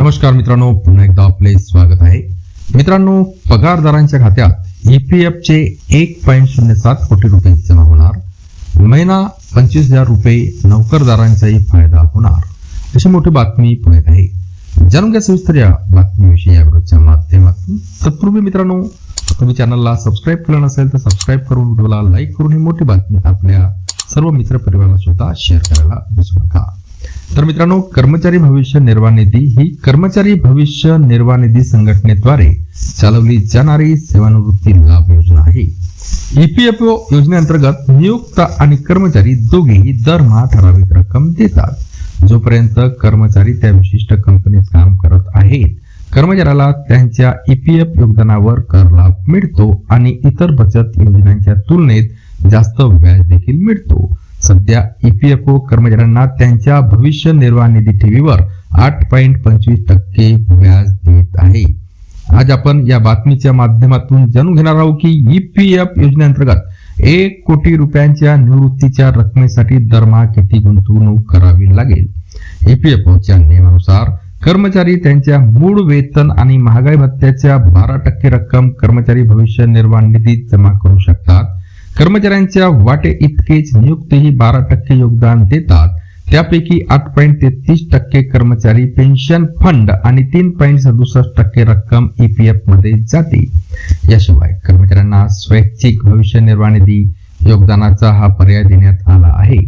नमस्कार मित्रांनो पुन्हा एकदा आपले स्वागत आहे. मित्रांनो पगारदारांच्या खात्यात ईपीएफ चे एक पॉईंट शून्य सात कोटी रुपये जमा होणार. महिना पंचवीस हजार रुपये नोकरदारांचाही फायदा होणार. अशी मोठी बातमी पुण्यात आहे. जाणून घ्या सविस्तर या बातमीविषयी या व्हिडिओच्या माध्यमातून. तत्पूर्वी मित्रांनो तुम्ही चॅनलला सबस्क्राईब केलं नसेल तर सबस्क्राईब करून व्हिडिओला लाईक करून ही मोठी बातमी आपल्या सर्व मित्र परिवाराला सुद्धा शेअर करायला विसरू नका. तर मित्रांनो कर्मचारी भविष्य निर्वाह निधी ही कर्मचारी भविष्य निर्वाह निधी संघटनेद्वारे चालवली जाणारी सेवानिवृत्ती लाभ योजना आहे. ईपीएफओ योजनेअंतर्गत नियुक्त आणि कर्मचारी दोघेही दरमहा ठराविक रक्कम देतात. जोपर्यंत कर्मचारी त्या विशिष्ट कंपनीत काम करत आहेत कर्मचाऱ्याला त्यांच्या ईपीएफ योगदानावर कर लाभ मिळतो आणि इतर बचत योजनांच्या तुलनेत जास्त व्याज देखील मिळतो. सध्या ईपीएफओ कर्मचाऱ्यांना त्यांच्या भविष्य निर्वाह निधी ठेवीवर आठ पॉईंट पंचवीस टक्के व्याज देत आहे. आज आपण या बातमीच्या माध्यमातून जाणून घेणार आहोत की ईपीएफ योजनेअंतर्गत एक कोटी रुपयांच्या निवृत्तीच्या रकमेसाठी दरमहा किती गुंतवणूक करावी लागेल? ईपीएफओच्या नियमानुसार कर्मचारी त्यांच्या मूळ वेतन आणि महागाई भत्त्याच्या बारा टक्के रक्कम कर्मचारी भविष्य निर्वाह निधीत जमा करू शकतात. कर्मचाऱ्यांच्या वाटे इतकेच नियुक्तीही बारा टक्के योगदान देतात. त्यापैकी आठ पॉईंट तेहतीस टक्के कर्मचारी पेन्शन फंड आणि तीन पॉईंट सदुसष्ट टक्के रक्कम ईपीएफमध्ये जाते याशिवाय कर्मचाऱ्यांना स्वैच्छिक भविष्य निर्वाह निधी योगदानाचा हा पर्याय देण्यात आला आहे.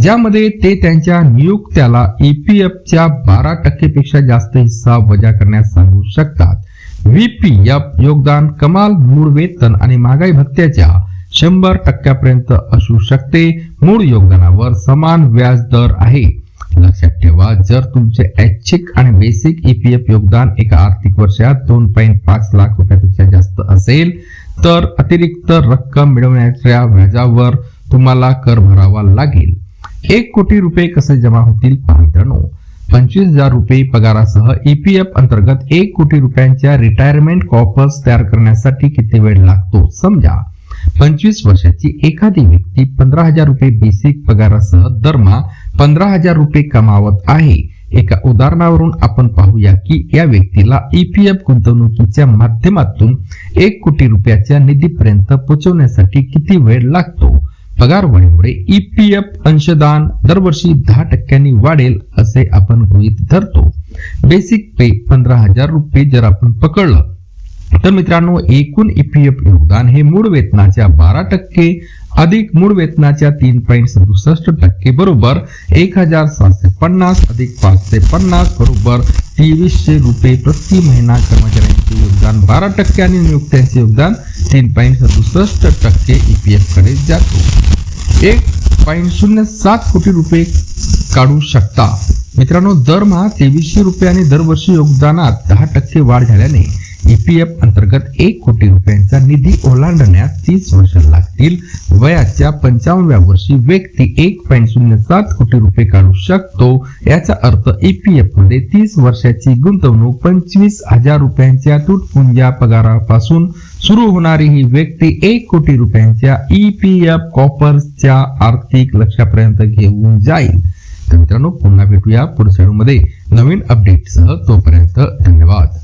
ज्यामध्ये ते त्यांच्या नियुक्त्याला ईपीएफच्या बारा टक्केपेक्षा जास्त हिस्सा वजा करण्यास सांगू शकतात. व्हीपीएफ योगदान कमाल मूळ वेतन आणि महागाई भत्त्याच्या शंभर टक्क्यापर्यंत असू शकते. मूळ योगदानावर समान व्याज दर आहे. लक्षात ठेवा जर तुमचे ऐच्छिक आणि बेसिक ईपीएफ योगदान एका आर्थिक वर्षात दोन पॉईंट पाच लाख रुपयापेक्षा जास्त असेल तर अतिरिक्त रक्कम मिळवण्याच्या व्याजावर तुम्हाला कर भरावा लागेल. एक कोटी रुपये कसे जमा होतील पाहिजे पंचवीस हजार रुपये पगारासह ईपीएफ अंतर्गत एक कोटी रुपयांच्या रिटायरमेंट कॉपर्स तयार करण्यासाठी किती वेळ लागतो? समजा पंचवीस वर्षाची एखादी व्यक्ती पंधरा हजार रुपये बेसिक पगारासह दरमहा पंधरा हजार रुपये कमावत आहे. एका उदाहरणावरून आपण पाहूया की या व्यक्तीला ईपीएफ गुंतवणुकीच्या माध्यमातून एक कोटी रुपयाच्या निधीपर्यंत पोहोचवण्यासाठी किती वेळ लागतो? पगार वाढीमुळे ईपीएफ अंशदान दरवर्षी दहा टक्क्यांनी वाढेल असे आपण गृहित धरतो. बेसिक पे पंधरा हजार रुपये जर आपण पकडलं तर मित्रांनो एकूण ईपीएफ योगदान हे मूळ वेतनाच्या बारा टक्के अधिक मूळ वेतनाच्या तीन पॉईंट सदुसष्ट टक्के बरोबर एक हजार सातशे पन्नास अधिक पाचशे पन्नास बरोबर तेवीसशे रुपये प्रति महिना कर्मचाऱ्यांचे योगदान बारा टक्के आणि नियुक्त्यांचे योगदान तीन पॉईंट सदुसष्ट टक्के ईपीएफकडे जातो. एक पॉईंट शून्य सात कोटी रुपये काढू शकता. मित्रांनो दरमहा तेवीसशे रुपये आणि दरवर्षी योगदानात दहा टक्के वाढ झाल्याने ईपीएफ अंतर्गत एक कोटी रुपयांचा निधी ओलांडण्यास तीस वर्ष लागतील. वयाच्या पंचावन्नव्या वर्षी व्यक्ती एक पॉईंट शून्य सात कोटी रुपये काढू शकतो. याचा अर्थ ईपीएफमध्ये तीस वर्षाची गुंतवणूक पंचवीस हजार रुपयांच्या तुटपुंजा पगारापासून सुरू होणारी ही व्यक्ती एक कोटी रुपयांच्या ईपीएफ कॉपर्सच्या आर्थिक लक्ष्यापर्यंत घेऊन जाईल. तर मित्रांनो पुन्हा भेटूया पुढच्या मध्ये नवीन अपडेटसह तोपर्यंत धन्यवाद.